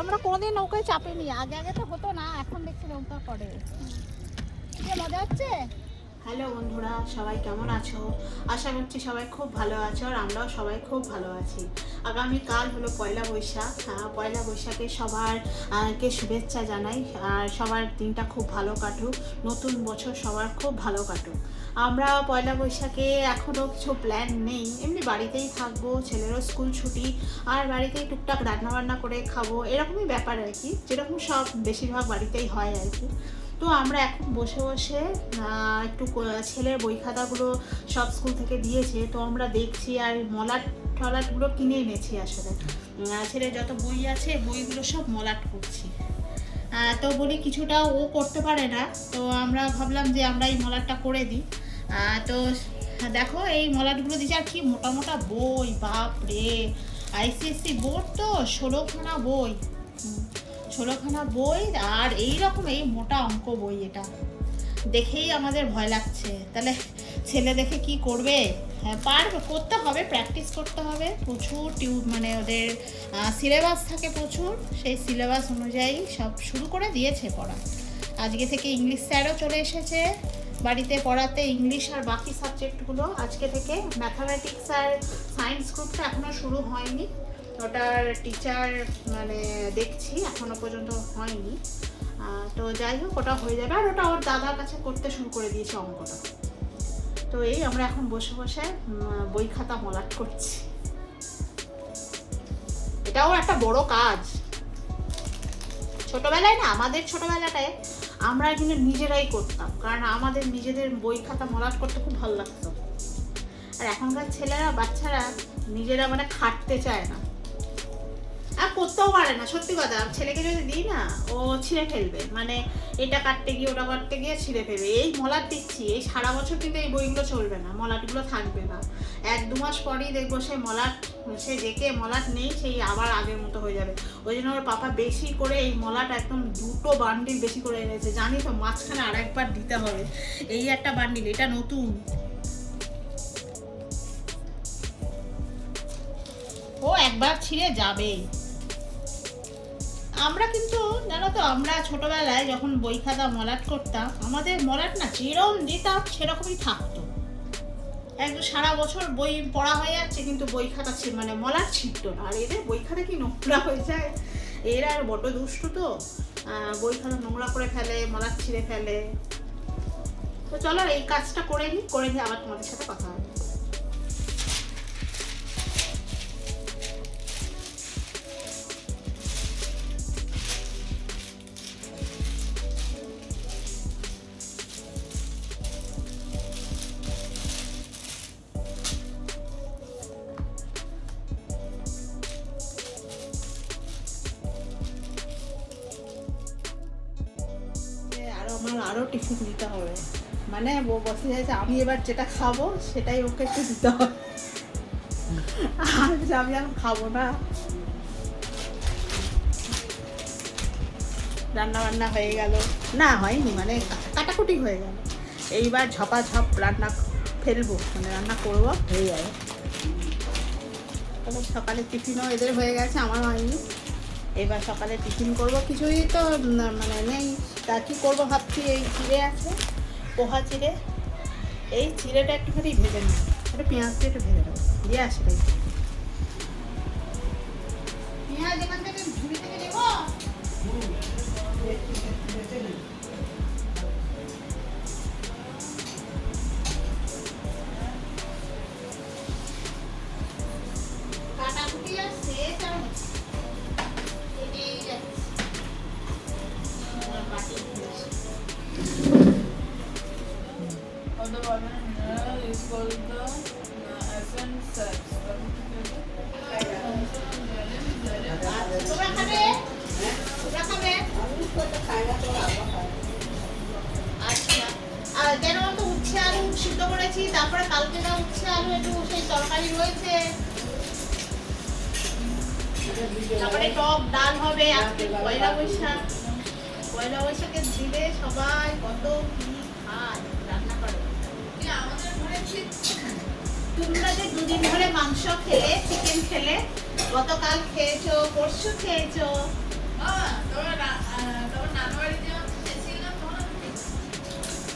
আমরা কোনোদিন নৌকায় চাপিনি। আগে আগে তো হতো না, এখন দেখছি নৌকা করে। মজা হচ্ছে? হ্যালো বন্ধুরা, সবাই কেমন আছো? আশা করছি সবাই খুব ভালো আছো, আর আমরাও সবাই খুব ভালো আছি। আগামীকাল হলো পয়লা বৈশাখ। পয়লা বৈশাখে সবার কে শুভেচ্ছা জানাই। আর সবার দিনটা খুব ভালো কাটুক। নতুন বছর সবার খুব ভালো কাটুক। আমরা পয়লা বৈশাখে এখনও কিছু প্ল্যান নেই। এমনি বাড়িতেই থাকব, ছেলেরও স্কুল ছুটি, আর বাড়িতেই টুকটাক রান্নাবান্না করে খাব। এরকমই ব্যাপার আর কি। যেরকম সব বেশিরভাগ বাড়িতেই হয় আর কি। তো আমরা এখন বসে বসে একটু ছেলের বই খাতাগুলো সব স্কুল থেকে দিয়েছে, তো আমরা দেখছি আর মলাট টলাটগুলো কিনে এনেছি আসলে। ছেলের যত বই আছে, বইগুলো সব মলাট করছি। তো বলি কিছুটা ও করতে পারে না, তো আমরা ভাবলাম যে আমরা এই মলাটটা করে দিই। তো দেখো এই মলাটগুলো দিচ্ছে আর কি মোটা মোটা বই বাপ রে আইসিএসসি বোর্ড তো, ষোলোখানা বই। ষোলোখানা বই আর এই রকম এই মোটা অঙ্ক বই এটা। দেখেই আমাদের ভয় লাগছে। তাহলে ছেলে দেখে কি করবে? হ্যাঁ পারবে, করতে হবে প্র্যাকটিস করতে হবে। প্রচুর টিউব মানে ওদের সিলেবাস থাকে প্রচুর। সেই সিলেবাস অনুযায়ী সব শুরু করে দিয়েছে পড়া। আজকে থেকে ইংলিশ স্যারও চলে এসেছে। বাড়িতে পড়াতে ইংলিশ আর বাকি সাবজেক্টগুলো আজকে থেকে ম্যাথামেটিক্স আর সায়েন্স গ্রুপটা এখনও শুরু হয়নি। ওটার টিচার মানে দেখছি, এখনও পর্যন্ত হয়নি। তো যাই হোক, ওটা হয়ে যাবে। আর ওটা ওর দাদার কাছে করতে শুরু করে দিয়েছে অঙ্কটা। তো এই আমরা এখন বসে বসে বই খাতা মলাট করছি। এটাও একটা বড় কাজ। ছোটবেলায় না, আমাদের ছোটবেলাটায় আমরা কিন্তু নিজেরাই করতাম। কারণ আমাদের নিজেদের বই খাতা মলাট করতে খুব ভালো লাগতো। আর এখনকার ছেলেরা, বাচ্চারা নিজেরা মানে খাটতে চায় না। করতেও পারে না, সত্যি কথা। ছেলেকে যদি দিই না, ও ছিঁড়ে ফেলবে। মানে এটা কাটতে গিয়ে, ওটা কাটতে গিয়ে ছিঁড়ে ফেলবে। এই মলাট দিচ্ছি এই সারা বছর কিন্তু এই বইগুলো চলবে না, মলাটগুলো থাকবে না। এক দু মাস পরেই দেখব সে মলাট, সে যেকে মলাট নেই, সেই আবার আগের মতো হয়ে যাবে। ওই জন্য ওর পাপা বেশি করে এই মলাট একদম দুটো বান্ডিল বেশি করে এনেছে। জানি তো, মাঝখানে আর একবার দিতে হবে। এই একটা বান্ডিল এটা নতুন। ও একবার ছিঁড়ে যাবেই। আমরা কিন্তু, জানো তো, আমরা ছোটবেলায় যখন বই খাতা মলাট করতাম, আমাদের মলাট না যেরকম দিতাম সেরকমই থাকতো। একদম সারা বছর বই পড়া হয়ে যাচ্ছে, কিন্তু বই খাতা মানে মলাট ছিটতো না। আর এদের বই খাতা কি নোংরা হয়ে যায়? এরা আর বড্ড দুষ্টু তো। বই খাতা নোংরা করে ফেলে, মলাট ছিঁড়ে ফেলে। তো চলো এই কাজটা করে নিই, করে নিয়ে আবার তোমাদের সাথে কথা হবে। আরও টিফিন দিতে হবে। মানে ও বসে যাচ্ছে, আমি এবার যেটা খাব সেটাই ওকে একটু দিতে হবে। আর আমি এখন খাব না। রান্না বান্না হয়ে গেল। না, হয়নি মানে কাটাকুটি হয়ে গেল। এইবার ঝপাঝপ রান্না ফেলব মানে রান্না করব, হয়ে যাবে। তারপর সকালে টিফিনও এদের হয়ে গেছে, আমার হয়নি। এবার সকালে টিফিন করব, কিছুই তো মানে নেই। তা কী করব ভাবছি, এই চিড়ে আছে, পোহা চিড়ে। এই চিড়েটা একটুখানি ভেজে নেব একটু পেঁয়াজটা একটু ভেজে নেব। দিয়ে আসবে পেঁয়াজ এখান কত কি খায় রান্না করে। আমাদের ঘরে তোমরা যে দুদিন ধরে মাংস খেলে চিকেন খেলে গতকাল খেয়েছো পরশু খেয়েছো।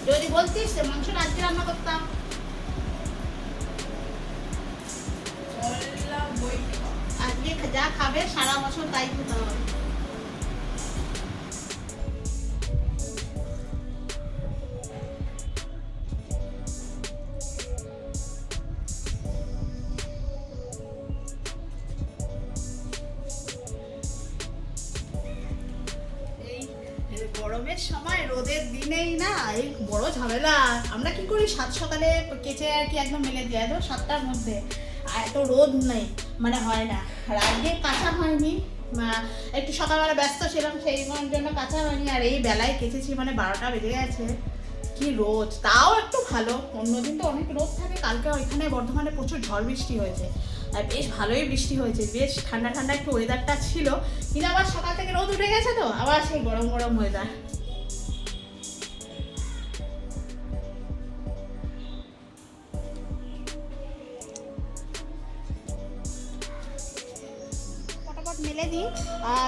যদি বলতিস যে মাংস আজকে রান্না করতাম। আজকে যা খাবে সারা বছর তাই খেতে হবে। আর কি একদম মেলে দিয়ে একদম সাতটার মধ্যে। আর এত রোদ নেই। মানে হয় না। আর আজকে কাঁচা হয়নি। একটু সকালবেলা ব্যস্ত ছিলাম, সেই জন্য কাঁচা হয়নি। আর এই বেলায় কেচেছি মানে বারোটা বেজে গেছে। কি রোদ। তাও একটু ভালো। অন্যদিন তো অনেক রোদ থাকে। কালকে ওইখানে বর্ধমানে প্রচুর ঝড় বৃষ্টি হয়েছে। আর বেশ ভালোই বৃষ্টি হয়েছে। বেশ ঠান্ডা ঠান্ডা একটু ওয়েদারটা ছিল। কিন্তু আবার সকাল থেকে রোদ উঠে গেছে তো? আবার সেই গরম গরম ওয়েদার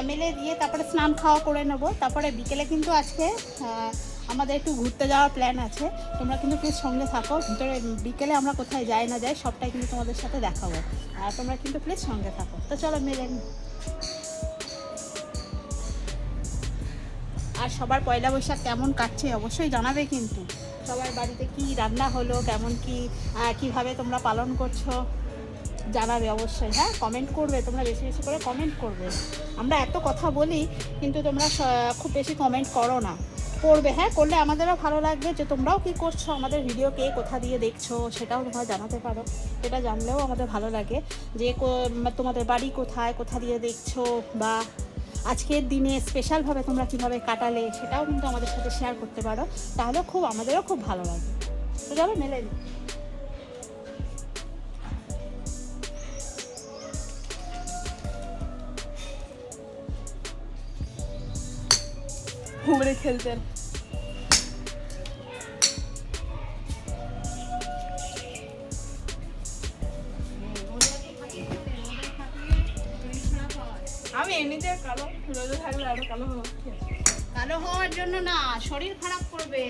মেলে দিয়ে তারপরে স্নান খাওয়া করে নেব। তারপরে বিকেলে কিন্তু আজকে আমাদের একটু ঘুরতে যাওয়ার প্ল্যান আছে। তোমরা কিন্তু প্লিজ সঙ্গে থাকো। ভিতরে বিকেলে আমরা কোথায় যাই না যাই, সবটাই কিন্তু তোমাদের সাথে দেখাবো। আর তোমরা কিন্তু প্লিজ সঙ্গে থাকো। তো চলো মেলে। আর সবার পয়লা বৈশাখ কেমন কাটছে অবশ্যই জানাবে কিন্তু। সবার বাড়িতে কি রান্না হলো, কেমন কি কীভাবে তোমরা পালন করছ জানাবে অবশ্যই। হ্যাঁ কমেন্ট করবে, তোমরা বেশি বেশি করে কমেন্ট করবে। আমরা এত কথা বলি, কিন্তু তোমরা খুব বেশি কমেন্ট করো না। করবে হ্যাঁ করলে আমাদেরও ভালো লাগবে যে তোমরাও কী করছ, আমাদের ভিডিও কে কোথা দিয়ে দেখছ, সেটাও তোমরা জানাতে পারো। সেটা জানলেও আমাদের ভালো লাগে যে তোমাদের বাড়ি কোথায়, কোথা দিয়ে দেখছ, বা আজকের দিনে স্পেশালভাবে তোমরা কীভাবে কাটালে, সেটাও কিন্তু আমাদের সাথে শেয়ার করতে পারো। তাহলে খুব, আমাদেরও খুব ভালো লাগে। তো যাবে মেলে ঘুমরে খেলতেন আমি এমনিতে কালো রোদে থাকলে আরও কালো হব কালো হওয়ার জন্য না শরীর খারাপ করবে।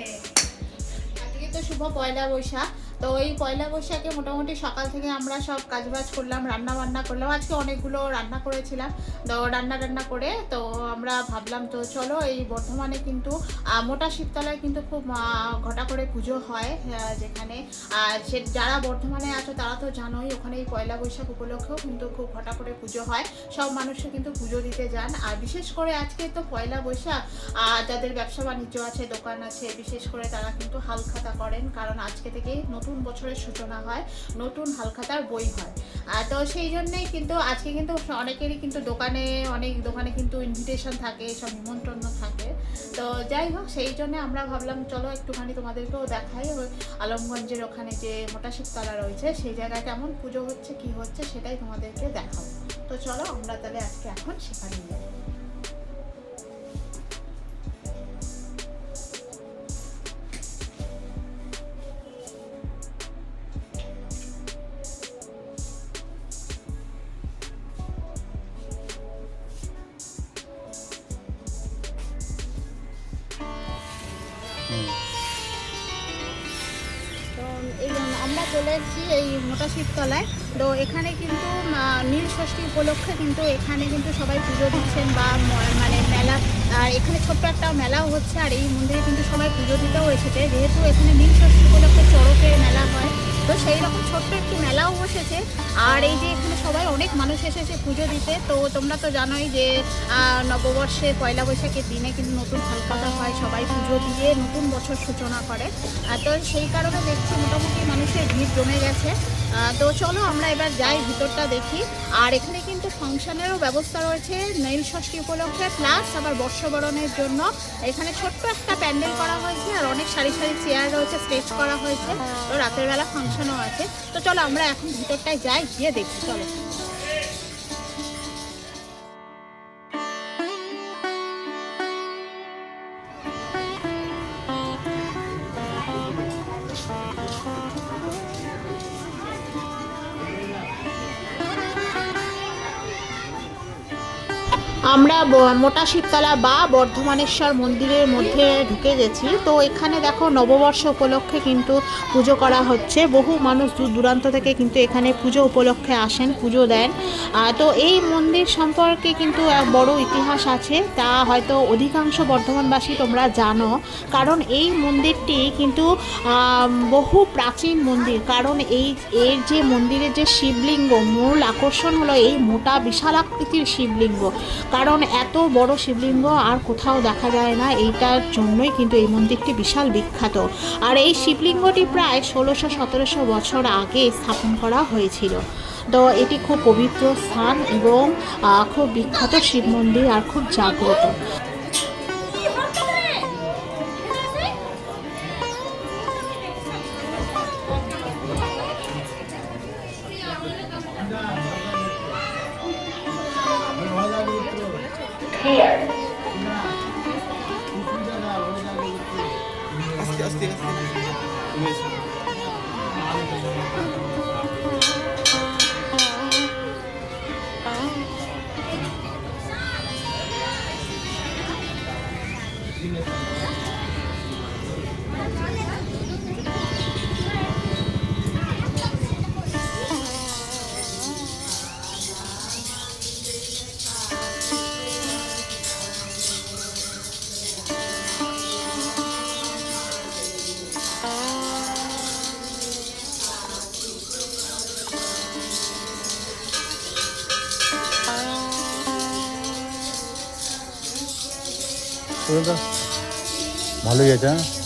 আজকে তো শুভ পয়লা বৈশাখ তো ওই পয়লা বৈশাখে মোটামুটি সকাল থেকে আমরা সব কাজবাজ করলাম রান্না বান্না করলাম। আজকে অনেকগুলো রান্না করেছিলাম। তো রান্না টান্না করে, তো আমরা ভাবলাম তো চলো এই বর্ধমানে কিন্তু মোটা শীততলায় কিন্তু খুব ঘটা করে পুজো হয় যেখানে। সে যারা বর্ধমানে আছো তারা তো জানোই, ওখানে এই পয়লা বৈশাখ উপলক্ষেও কিন্তু খুব ঘটা করে পুজো হয়। সব মানুষে কিন্তু পুজো দিতে যান। আর বিশেষ করে আজকে তো পয়লা বৈশাখ যাদের ব্যবসা বাণিজ্য আছে, দোকান আছে, বিশেষ করে তারা কিন্তু হালখাতা করেন, কারণ আজকে থেকেই নতুন বছরের সূচনা হয়, নতুন হালখাতার বই হয়। তো সেই জন্যেই কিন্তু আজকে কিন্তু অনেকেরই কিন্তু দোকানে অনেক দোকানে কিন্তু ইনভিটেশন থাকে, সব নিমন্ত্রণ থাকে। তো যাই হোক, সেই জন্য আমরা ভাবলাম, চলো একটুখানি তোমাদেরকেও দেখাই। ওই আলমগঞ্জের ওখানে যে মোটা শিবতলা রয়েছে, সেই জায়গায় কেমন পুজো হচ্ছে, কি হচ্ছে, সেটাই তোমাদেরকে দেখাবো। তো চলো, আমরা তাহলে আজকে এখন সেখানে যাই। কিন্তু এখানে কিন্তু সবাই পুজো দিচ্ছেন বা মানে মেলা আর এখানে ছোট্ট একটা মেলাও হচ্ছে আর এই মন্দিরে কিন্তু সবাই পুজো দিতেও এসেছে। যেহেতু এখানে নীল ষষ্ঠী উপলক্ষে চড়কের মেলা হয়, তো সেই রকম ছোট্ট একটি মেলাও বসেছে। আর এই যে এখানে সবাই অনেক মানুষ এসেছে পুজো দিতে, তো তোমরা তো জানোই যে নববর্ষে পয়লা বৈশাখের দিনে কিন্তু নতুন হালখাতা হয়, সবাই পুজো দিয়ে নতুন বছর সূচনা করে। তো সেই কারণে দেখছি মোটামুটি মানুষের ভিড় জমে গেছে। তো চলো আমরা এবার যাই ভিতরটা দেখি। আর এখানে কিন্তু ফাংশনেরও ব্যবস্থা রয়েছে নীল ষষ্ঠী উপলক্ষে প্লাস আবার বর্ষবরণের জন্য। এখানে ছোট্ট একটা প্যান্ডেল করা হয়েছে আর অনেক সারি সারি চেয়ার রয়েছে, স্টেজ করা হয়েছে। তো রাতের বেলা ফাংশনও আছে। তো চলো আমরা এখন ভিতরটায় যাই, গিয়ে দেখি, চলো। আমরা মোটা শিবতলা বা বর্ধমানেশ্বর মন্দিরের মধ্যে ঢুকে গেছি। তো এখানে দেখো নববর্ষ উপলক্ষে কিন্তু পুজো করা হচ্ছে। বহু মানুষ দূর দূরান্ত থেকে কিন্তু এখানে পুজো উপলক্ষে আসেন, পুজো দেন। তো এই মন্দির সম্পর্কে কিন্তু এক বড় ইতিহাস আছে। তা হয়তো অধিকাংশ বর্ধমানবাসী তোমরা জানো। কারণ এই মন্দিরটি কিন্তু বহু প্রাচীন মন্দির। কারণ এই, এর যে মন্দিরের যে শিবলিঙ্গ, মূল আকর্ষণ হলো এই মোটা বিশাল আকৃতির শিবলিঙ্গ। কারণ এত বড় শিবলিঙ্গ আর কোথাও দেখা যায় না এইটার জন্যই কিন্তু এই মন্দিরটি বিশাল বিখ্যাত। আর এই শিবলিঙ্গটি প্রায় ষোলোশো সতেরোশো বছর আগে স্থাপন করা হয়েছিল। তো এটি খুব পবিত্র স্থান এবং খুব বিখ্যাত শিব মন্দির আর খুব জাগ্রত। ভালোই আছে হ্যাঁ?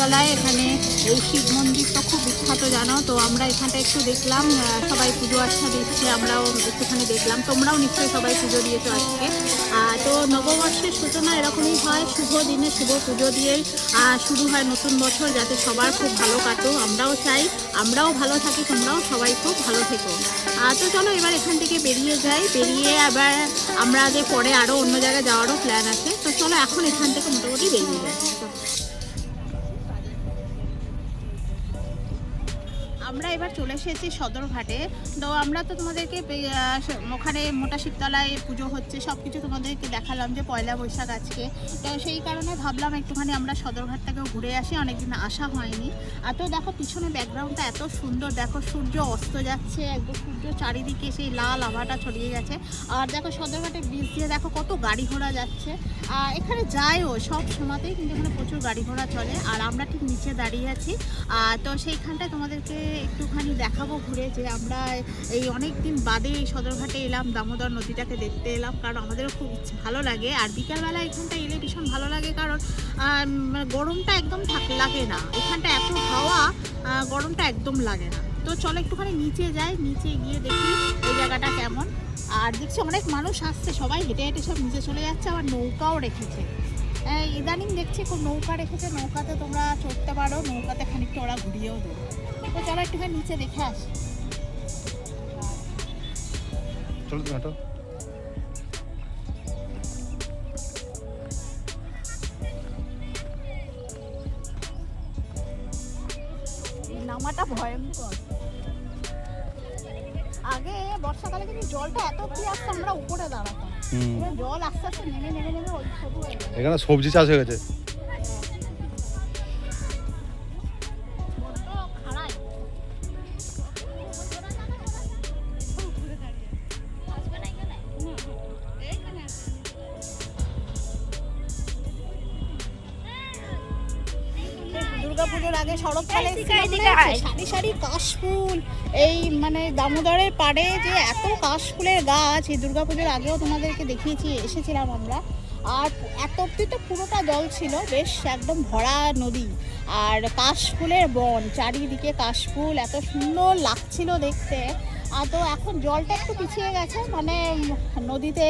শিবতলায় এখানে এই শিব মন্দির তো খুব বিখ্যাত, জানো? তো আমরা এখানটা একটু দেখলাম সবাই পুজো আচ্ছা দিচ্ছে, আমরাও একটুখানি দেখলাম। তোমরাও নিশ্চয়ই সবাই পুজো দিয়েছ আজকে। তো নববর্ষের সূচনা এরকমই হয়, শুভ দিনে শুভ পুজো দিয়েই শুরু হয় নতুন বছর যাতে সবার খুব ভালো কাটো। আমরাও চাই, আমরাও ভালো থাকি, তোমরাও সবাই খুব ভালো থেকো। তো চলো এবার এখান থেকে বেরিয়ে যাই। বেরিয়ে আবার আমরা যে পরে আরও অন্য জায়গায় যাওয়ারও প্ল্যান আছে। তো চলো এখন এখান থেকে মোটামুটি বেরিয়ে যাই। আমরা এবার চলে এসেছি সদরঘাটে। তো আমরা তো তোমাদেরকে ওখানে মোটা শিবতলায় পুজো হচ্ছে সব কিছু তোমাদেরকে দেখালাম যে পয়লা বৈশাখ আজকে। তো সেই কারণে ভাবলাম একটুখানি আমরা সদরঘাটটাকেও ঘুরে আসি অনেকদিন আসা হয়নি। আর তো দেখো পিছনে ব্যাকগ্রাউন্ডটা এত সুন্দর দেখো সূর্য অস্ত যাচ্ছে একদম সূর্য চারিদিকে সেই লাল আভাটা ছড়িয়ে গেছে। আর দেখো সদরঘাটের ব্রিজ দিয়ে দেখো কত গাড়ি ঘোড়া যাচ্ছে। আর এখানে যায়ও সব সময়তেই কিন্তু এখানে প্রচুর গাড়ি ঘোড়া চলে। আর আমরা ঠিক নিচে দাঁড়িয়ে আছি। আহ, তো সেইখানটায় তোমাদেরকে একটুখানি দেখাবো ঘুরে যে আমরা এই অনেক দিন বাদে এই সদরঘাটে এলাম দামোদর নদীটাকে দেখতে এলাম কারণ আমাদেরও খুব ভালো লাগে। আর বিকালবেলা এখানটা এলে ভীষণ ভালো লাগে কারণ আহ, গরমটা একদম থাক লাগে না। এখানটা এত হাওয়া গরমটা একদম লাগে না। তো চলো একটুখানি নিচে যাই নিচে গিয়ে দেখি এই জায়গাটা কেমন। আর দেখছি অনেক মানুষ আসছে সবাই হেঁটে হেঁটে সব নিচে চলে যাচ্ছে আবার নৌকাও রেখেছে। ইদানিং দেখছি খুব নৌকা রেখেছে নৌকাতে তোমরা চড়তে পারো নৌকাতে খানিকটা ওরা ঘুরিয়েও দেবে। তো চলো একটুখানি নিচে দেখে আসি। চলো তুমি হাঁটো। নামাটা ভয়ঙ্কর। আগে বর্ষাকালে কিন্তু জলটা এত কি আসতো আমরা উপরে দাঁড়াতাম। জল আস্তে আস্তে নেমে নেমে নেমে ওই এখানে সবজি চাষ হয়ে গেছে। দুর্গাপুজোর আগে শরৎকালে সারি সারি কাশফুল এই মানে দামোদরের পাড়ে যে এত কাশফুলের গাছ এই দুর্গাপুজোর আগেও তোমাদেরকে দেখিয়েছি এসেছিলাম আমরা। আর এত অব্দি তো পুরোটা জল ছিল বেশ একদম ভরা নদী। আর কাশফুলের বন চারিদিকে কাশফুল এত সুন্দর লাগছিল দেখতে। আর তো এখন জলটা একটু পিছিয়ে গেছে মানে নদীতে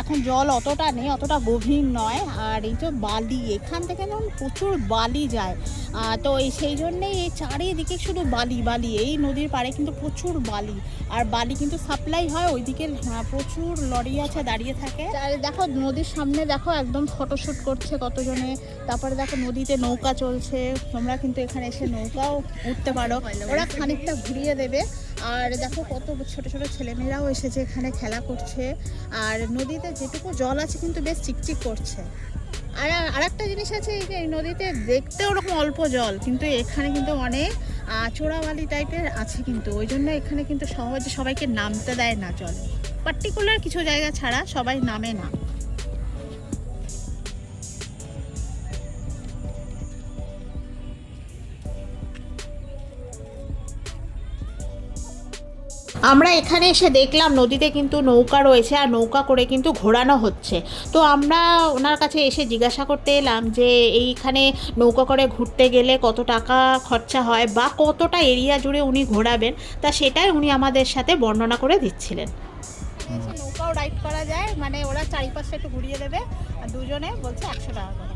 এখন জল অতটা নেই অতটা গভীর নয়। আর এই যে বালি এখান থেকে যেমন প্রচুর বালি যায়। তো এই সেই জন্যেই এই চারিদিকে শুধু বালি বালি। এই নদীর পাড়ে কিন্তু প্রচুর বালি। আর বালি কিন্তু সাপ্লাই হয় ওইদিকে আহ, প্রচুর লরি আছে দাঁড়িয়ে থাকে। আর দেখো নদীর সামনে দেখো একদম ফটোশ্যুট করছে কতজনে। তারপরে দেখো নদীতে নৌকা চলছে। তোমরা কিন্তু এখানে এসে নৌকাও উঠতে পারো। ওরা খানিকটা ঘুরিয়ে দেবে। আর দেখো কত ছোট ছোট ছেলেমেয়েরাও এসেছে, এখানে খেলা করছে। আর নদীতে যেটুকু জল আছে কিন্তু বেশ চিকচিক করছে। আর আর একটা জিনিস আছে, এই নদীতে দেখতে ওরকম অল্প জল, কিন্তু এখানে কিন্তু অনেক চোরাবালি টাইপের আছে কিন্তু। ওই জন্য এখানে কিন্তু সহজে সবাইকে নামতে দেয় না জল। পার্টিকুলার কিছু জায়গা ছাড়া সবাই নামে না। আমরা এখানে এসে দেখলাম নদীতে কিন্তু নৌকা রয়েছে আর নৌকা করে কিন্তু ঘোরানো হচ্ছে। তো আমরা ওনার কাছে এসে জিজ্ঞাসা করতে এলাম যে এইখানে নৌকা করে ঘুরতে গেলে কত টাকা খরচা হয় বা কতটা এরিয়া জুড়ে উনি ঘোরাবেন? তা সেটাই উনি আমাদের সাথে বর্ণনা করে দিচ্ছিলেন। নৌকাও রাইড করা যায় মানে ওরা চারিপাশে একটু ঘুরিয়ে দেবে আর দুজনে বলছে একশো টাকা করে।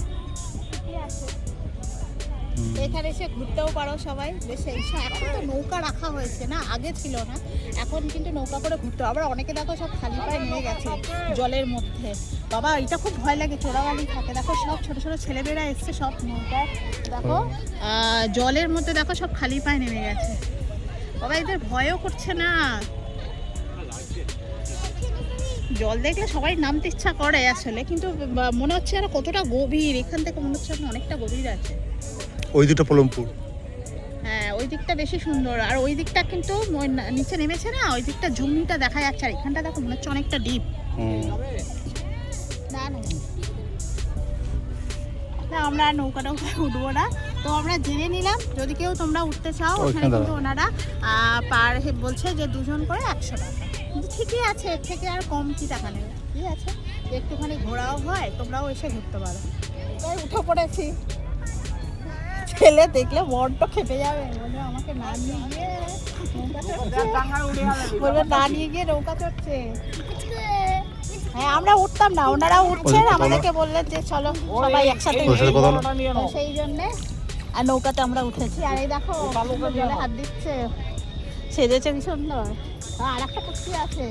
এখানে এসে ঘুরতেও পারো সবাই। বেশ এই সব- এখন তো নৌকা রাখা হয়েছে না? আগে ছিল না। এখন কিন্তু নৌকা করে ঘুরতে। আবার অনেকে দেখো সব খালি পায়ে নেমে গেছে জলের মধ্যে। বাবা এটা খুব ভয় লাগে চোরাবালি থাকে। দেখো সব ছোট ছোট ছেলেমেয়েরা এসছে সব নৌকা দেখো জলের মধ্যে দেখো সব খালি পায়ে নেমে গেছে। বাবা এদের ভয়ও করছে না। জল দেখলে সবাই নামতে ইচ্ছা করে আসলে কিন্তু মনে হচ্ছে আর কতটা গভীর। এখান থেকে মনে হচ্ছে অনেকটা গভীর আছে। ওই দুটো পলমপুর। হ্যাঁ ওই দিকটা বেশি সুন্দর। আর ওই দিকটা কিন্তু নিচে নেমেছে না ওই দিকটা জমিটা দেখা যাচ্ছে। আর এখানটা দেখো মনে হচ্ছে অনেকটা ডিপ না আমরা আর নৌকা নৌকা উঠবো না। তো আমরা জেনে নিলাম যদি কেউ তোমরা উঠতে চাও ওখানে কিন্তু ওনারা পার বলছে যে দুজন করে একশো টাকা। কিন্তু ঠিকই আছে এর থেকে আর কম কি টাকা নেবে? ঠিক আছে। একটুখানি ঘোরাও হয় তোমরাও এসে ঘুরতে পারো। তাই উঠে পড়েছি। ছেলে দেখলে বড্ড খেপে যাবে। বলবে আমাকে না নিয়ে গিয়ে নৌকা চড়ছে বলবে না নিয়ে গিয়ে নৌকা চড়ছে। হ্যাঁ আমরা উঠতাম না ওনারা উঠছেন আমাদেরকে বললেন যে চলো সবাই একসাথে সেই জন্যে আর নৌকাতে আমরা উঠেছি। আর এই দেখো জলে হাত দিচ্ছে। সেজেছে কি সুন্দর। আর একটা কুর্তি আছে।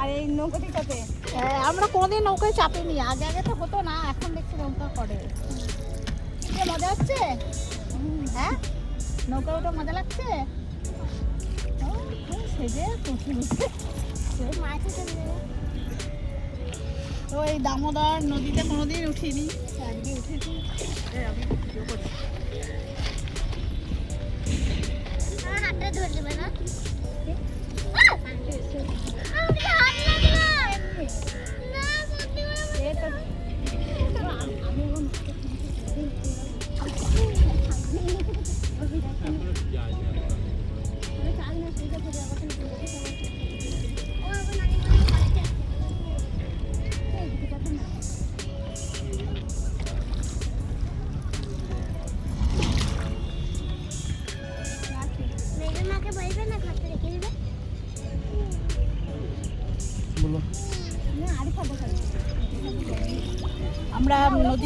আর এই নৌকাটিটাতে। হ্যাঁ, আমরা কোনোদিন নৌকায় চাপিনি। আগে আগে তো হতো না এখন দেখছি নৌকা করে। কি মজা হচ্ছে? হ্যাঁ? নৌকা ওটা মজা লাগছে? সেজে তো এই দামোদর নদীতে কোনোদিন উঠিনি। আজকে উঠেছি। আমি ভিডিও করছি হাতটা ধরে দেবে না মেয়েদের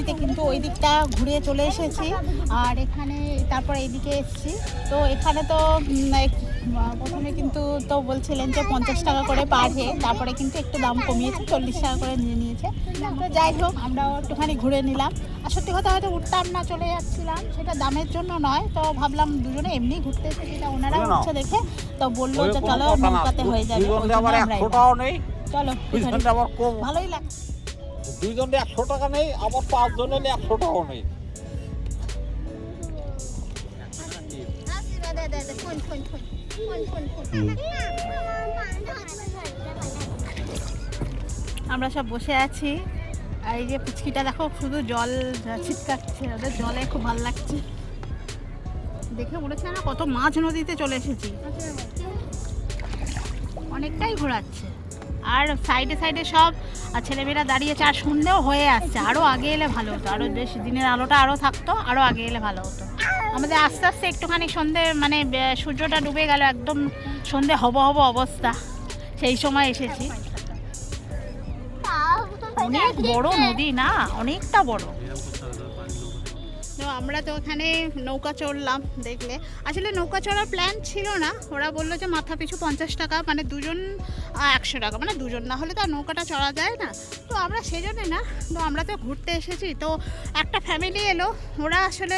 নদীতে কিন্তু ওই দিকটা ঘুরে চলে এসেছি। আর এখানে তারপর এইদিকে এসেছি। তো এখানে তো প্রথমে কিন্তু তো বলছিলেন যে পঞ্চাশ টাকা করে পার হেড তারপরে কিন্তু একটু দাম কমিয়েছে চল্লিশ টাকা করে নিয়ে নিয়েছে। তো যাই হোক আমরাও একটুখানি ঘুরে নিলাম। আর সত্যি কথা হয়তো উঠতাম না চলে যাচ্ছিলাম। সেটা দামের জন্য নয় তো ভাবলাম দুজনে এমনি ঘুরতে এসেছি তা ওনারা উঠছে দেখে তো বলল যে চলো নৌকাতে হয়ে যাবে চলো ভালোই লাগছে। দুইজনে একশো টাকা নেই, আবার পাঁচজন একশো টাকাও নেই। আমরা সব বসে আছি। আর এই যে পুচকিটা দেখো, শুধু জল ছিটকাচ্ছে, ওদের জলে খুব ভালো লাগছে। দেখে বলেছে না কত মাছ নদীতে চলে এসেছি। অনেকটাই ঘোরাচ্ছে। আর সাইডে সাইডে সব আর ছেলেমেয়েরা দাঁড়িয়েছে, আর সন্ধেও হয়ে আসছে। আরও আগে এলে ভালো হতো আরও বেশ দিনের আলোটা আরও থাকতো আরও আগে এলে ভালো হতো। আমাদের আস্তে আস্তে একটুখানি সন্ধে মানে সূর্যটা ডুবে গেল, একদম সন্ধে হব হব অবস্থা। সেই সময় এসেছি। অনেক বড় নদী না, অনেকটা বড়। তো আমরা তো ওখানে নৌকা চড়লাম দেখলে। আসলে নৌকা চড়ার প্ল্যান ছিল না। ওরা বলল যে মাথা পিছু পঞ্চাশ টাকা মানে দুজন একশো টাকা মানে দুজন। না হলে তো আর নৌকাটা চড়া যায় না। তো আমরা সেই জন্যে না তো আমরা তো ঘুরতে এসেছি। তো একটা ফ্যামিলি এলো। ওরা আসলে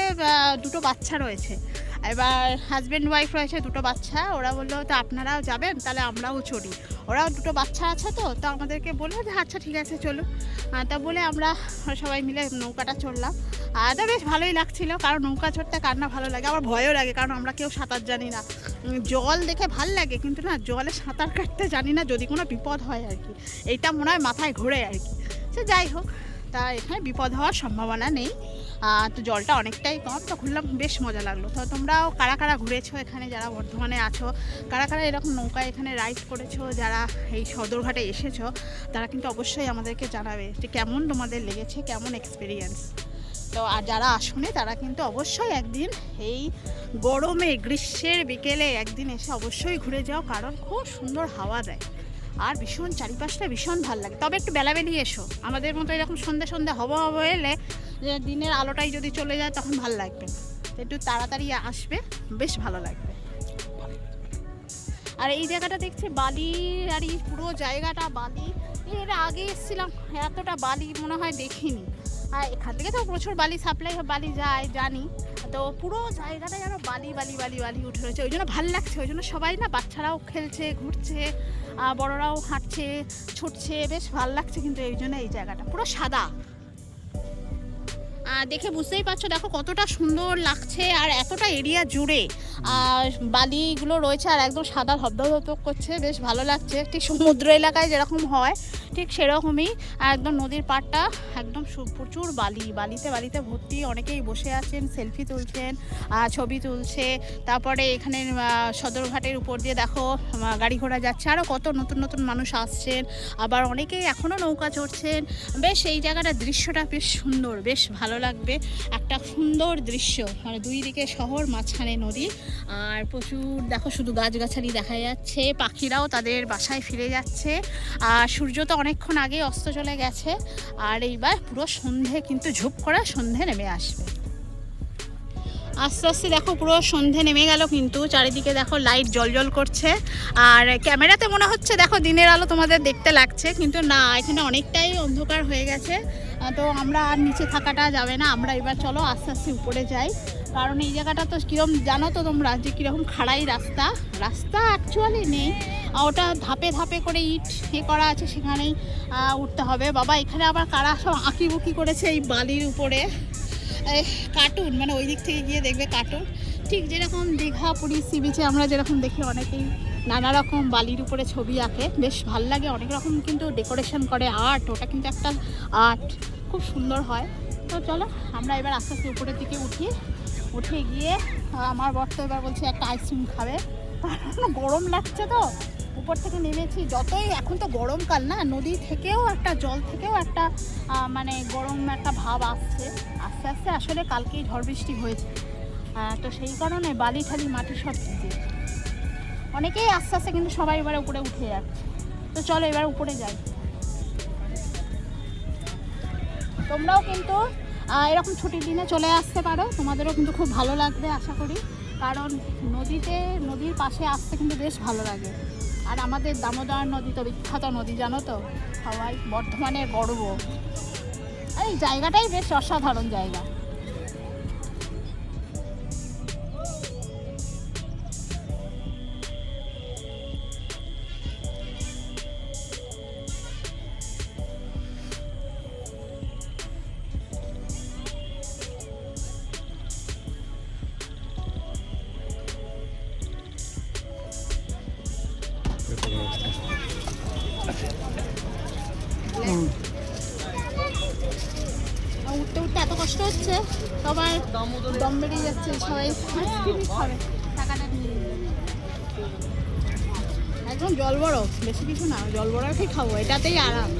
দুটো বাচ্চা রয়েছে। এবার হাজব্যান্ড ওয়াইফ রয়েছে দুটো বাচ্চা। ওরা বলল তো আপনারাও যাবেন? তাহলে আমরাও চড়ি। ওরাও দুটো বাচ্চা আছে তো তো আমাদেরকে বলল যে আচ্ছা ঠিক আছে চলো আহ, তা বলে আমরা সবাই মিলে নৌকাটা চড়লাম। তো বেশ ভালোই লাগছিল, কারণ নৌকা চড়তে কার না ভালো লাগে। আমার ভয়ও লাগে, কারণ আমরা কেউ সাঁতার জানি না। জল দেখে ভালো লাগে, কিন্তু না, জলে সাঁতার কাটতে জানি না, যদি কোনো বিপদ হয় আর কি। এইটা মনে হয় মাথায় ঘোরে আর কি। সে যাই হোক, তা এখানে বিপদ হওয়ার সম্ভাবনা নেই। তো জলটা অনেকটাই কম, তো ঘুরলাম, বেশ মজা লাগল। তো তোমরাও কারা কারা ঘুরেছো এখানে, যারা বর্ধমানে আছো, কারা কারা এরকম নৌকায় এখানে রাইড করেছ, যারা এই সদরঘাটে এসেছ, তারা কিন্তু অবশ্যই আমাদেরকে জানাবে যে কেমন তোমাদের লেগেছে, কেমন এক্সপিরিয়েন্স তো আর যারা আসুনি, তারা কিন্তু অবশ্যই একদিন এই গরমে, গ্রীষ্মের বিকেলে একদিন এসে অবশ্যই ঘুরে যাও, কারণ খুব সুন্দর হাওয়া দেয়। আর ভীষণ চারিপাশটা ভীষণ ভালো লাগে। তবে একটু বেলাবেলি এসো। আমাদের মতো এরকম সন্ধে সন্ধে হব হব এলে দিনের আলোটাই যদি চলে যায়, তখন ভালো লাগবে। একটু তাড়াতাড়ি আসবে, বেশ ভালো লাগবে। আর এই জায়গাটা দেখছি, বালি, আর এই পুরো জায়গাটা বালি। এর আগে এসেছিলাম, এতটা বালি মনে হয় দেখিনি। আর এখান থেকে তো প্রচুর বালি সাপ্লাই বালি যায়, জানি। তো পুরো জায়গাটা যেন বালি বালি বালি বালি উঠে রয়েছে। ওই জন্য ভালো লাগছে, ওই জন্য সবাই না বাচ্চারাও খেলছে, ঘুরছে বড়রাও হাঁটছে, ছুটছে, বেশ ভালো লাগছে কিন্তু এই জন্য এই জায়গাটা। পুরো সাদা। দেখে বুঝতেই পারছ, দেখো কতটা সুন্দর লাগছে আর এতটা এরিয়া জুড়ে। আর বালিগুলো রয়েছে আর একদম সাদা ধবধব করছে, বেশ ভালো লাগছে। ঠিক সমুদ্র এলাকায় যেরকম হয়, ঠিক সেরকমই। আর একদম নদীর পাড়টা একদম প্রচুর বালি, বালিতে বালিতে ভর্তি। অনেকেই বসে আছেন, সেলফি তুলছেন ছবি তুলছে। তারপরে এখানে সদরঘাটের উপর দিয়ে দেখো গাড়ি ঘোড়া যাচ্ছে। আরও কত নতুন নতুন মানুষ আসছেন। আবার অনেকেই এখনও নৌকা চড়ছেন। বেশ এই জায়গাটা দৃশ্যটা বেশ সুন্দর, বেশ ভালো লাগবে। একটা সুন্দর দৃশ্য মানে দুই দিকে শহর, মাঝখানে নদী। আর প্রচুর, দেখো শুধু গাছগাছালি দেখা যাচ্ছে, পাখিরাও তাদের বাসায় ফিরে যাচ্ছে। আর সূর্য তো অনেকক্ষণ আগে অস্ত চলে গেছে, আর এইবার পুরো সন্ধে কিন্তু ঝুপ করা সন্ধে নেমে আসবে। আস্তে আস্তে দেখো পুরো সন্ধে নেমে গেল কিন্তু, চারিদিকে দেখো লাইট জল করছে। আর ক্যামেরাতে মনে হচ্ছে দেখো দিনের আলো তোমাদের দেখতে লাগছে, কিন্তু না, এখানে অনেকটাই অন্ধকার হয়ে গেছে। তো আমরা আর নিচে থাকাটা যাবে না, আমরা এবার চলো আস্তে আস্তে উপরে যাই। কারণ এই জায়গাটা তো কীরকম জানো তো তোমরা, যে কীরকম খাড়াই রাস্তা। রাস্তা অ্যাকচুয়ালি নেই। ওটা ধাপে ধাপে করে ইট এ করা আছে, সেখানেই উঠতে হবে। বাবা, এখানে আবার কারা সব আঁকি বুকি করেছে এই বালির উপরে? কার্টুন মানে ওই দিক থেকে গিয়ে দেখবে কার্টুন ঠিক যেরকম দীঘা, পুরী সি বিচে আমরা যেরকম দেখি অনেকেই নানা রকম বালির উপরে ছবি আঁকে। বেশ ভালো লাগে, অনেক রকম কিন্তু ডেকোরেশন করে আর্ট ওটা কিন্তু একটা আর্ট খুব সুন্দর হয়। তো চলো, আমরা এবার আস্তে আস্তে উপরের দিকে উঠি। উঠে গিয়ে, আমার বর তো এবার বলছে, একটা আইসক্রিম খাবে। কারণ গরম লাগছে তো। উপর থেকে নেমেছি। যতই এখন তো গরমকাল না, নদী থেকেও একটা, জল থেকেও একটা মানে গরম একটা ভাব আসছে। আস্তে আস্তে আসলে কালকেই ঝড় বৃষ্টি হয়েছে তো সেই কারণে বালি ঠালি মাটি সব ভিজে অনেকেই আস্তে আস্তে কিন্তু সবাই এবার উপরে উঠে যাচ্ছে। তো চলো এবার উপরে যাই। তোমরাও কিন্তু এরকম ছুটির দিনে চলে আসতে পারো। তোমাদেরও কিন্তু খুব ভালো লাগবে, আশা করি। কারণ নদীতে, নদীর পাশে আসতে কিন্তু বেশ ভালো লাগে। আর আমাদের দামোদর নদী তো বিখ্যাত নদী, জানো তো? সবাই বর্ধমানে গর্ব। এই জায়গাটাই বেশ অসাধারণ জায়গা। সবাই দম বেরিয়ে যাচ্ছে, সবাই। একদম জল বরফ বেশি কিছু না, জল বরফই খাব, এটাতেই আরাম।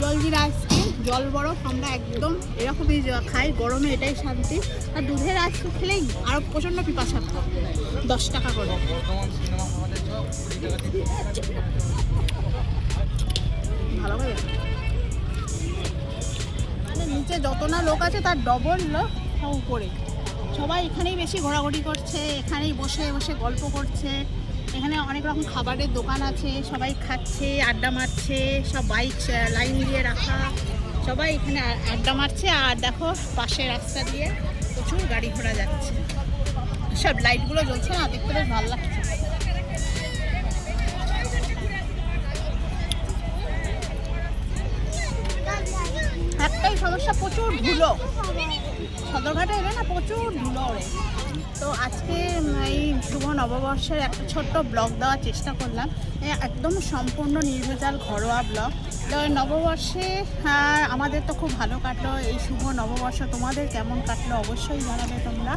জলজিরা আইসক্রিম জল বরফ আমরা একদম এরকমই খাই, গরমে এটাই শান্তি। আর দুধের আইসক্রিম খেলেই আরও প্রচণ্ড পিপাসা দশ টাকা করে। ভালো মানে নিচে যত না লোক আছে, তার ডবল লোক উপরে। সবাই এখানেই বেশি ঘোরাঘুরি করছে, এখানেই বসে বসে গল্প করছে। এখানে অনেক রকম খাবারের দোকান আছে, সবাই খাচ্ছে, আড্ডা মারছে, সব বাইক লাইন দিয়ে রাখা। সবাই এখানে আড্ডা মারছে, আর দেখো পাশে রাস্তা দিয়ে প্রচুর গাড়ি ঘোড়া যাচ্ছে। সব লাইটগুলো জ্বলছে না, দেখতে বেশ ভালো লাগছে। একটাই প্রচুর ধুলো। সদরঘাটে এলে না প্রচুর ধুলো ওড়ে। তো আজকে এই শুভ নববর্ষের একটা ছোট্ট ব্লগ দেওয়ার চেষ্টা করলাম। একদম সম্পূর্ণ নির্ভেজাল, ঘরোয়া ব্লগ। তো নববর্ষে আমাদের তো খুব ভালো কাটলো। এই শুভ নববর্ষ তোমাদের কেমন কাটলো অবশ্যই জানাবে তোমরা।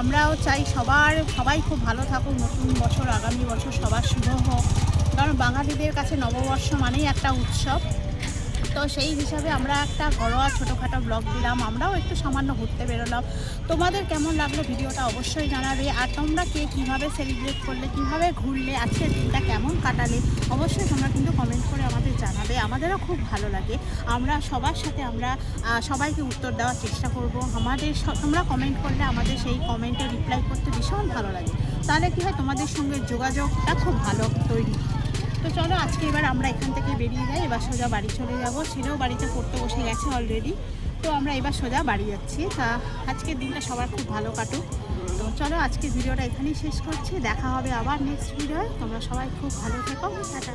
আমরাও চাই সবার, সবাই খুব ভালো থাকুক, নতুন বছর, আগামী বছর সবার শুভ হোক। কারণ বাঙালিদের কাছে নববর্ষ মানেই একটা উৎসব। তো সেই হিসাবে আমরা একটা ঘরোয়া ছোটোখাটো ব্লগ দিলাম, আমরাও একটু সামান্য ঘুরতে বেরোলাম। তোমাদের কেমন লাগল ভিডিওটা অবশ্যই জানাবে, আর তোমরা কে কীভাবে সেলিব্রেট করলে, কীভাবে ঘুরলে, আজকের দিনটা কেমন কাটালে, অবশ্যই তোমরা কিন্তু কমেন্ট করে আমাদের জানাবে, আমাদেরও খুব ভালো লাগে। আমরা সবার সাথে আমরা সবাইকে উত্তর দেওয়ার চেষ্টা করব। আমাদের তোমরা কমেন্ট করলে আমাদের সেই কমেন্টে রিপ্লাই করতে ভীষণ ভালো লাগে। তাহলে কী হয়, তোমাদের সঙ্গে যোগাযোগটা খুব ভালো তৈরি। তো চলো, আজকে এবার আমরা এখান থেকে বেরিয়ে যাই। এবার সোজা বাড়ি চলে যাব। ছেলেও বাড়িতে পড়তে বসে গেছে অলরেডি তো আমরা এবার সোজা বাড়ি যাচ্ছি। তা আজকের দিনটা সবার খুব ভালো কাটুক। তো চলো আজকে ভিডিওটা এখানেই শেষ করছি। দেখা হবে আবার নেক্সট ভিডিও তোমরা সবাই খুব ভালো থেকো। টাটা।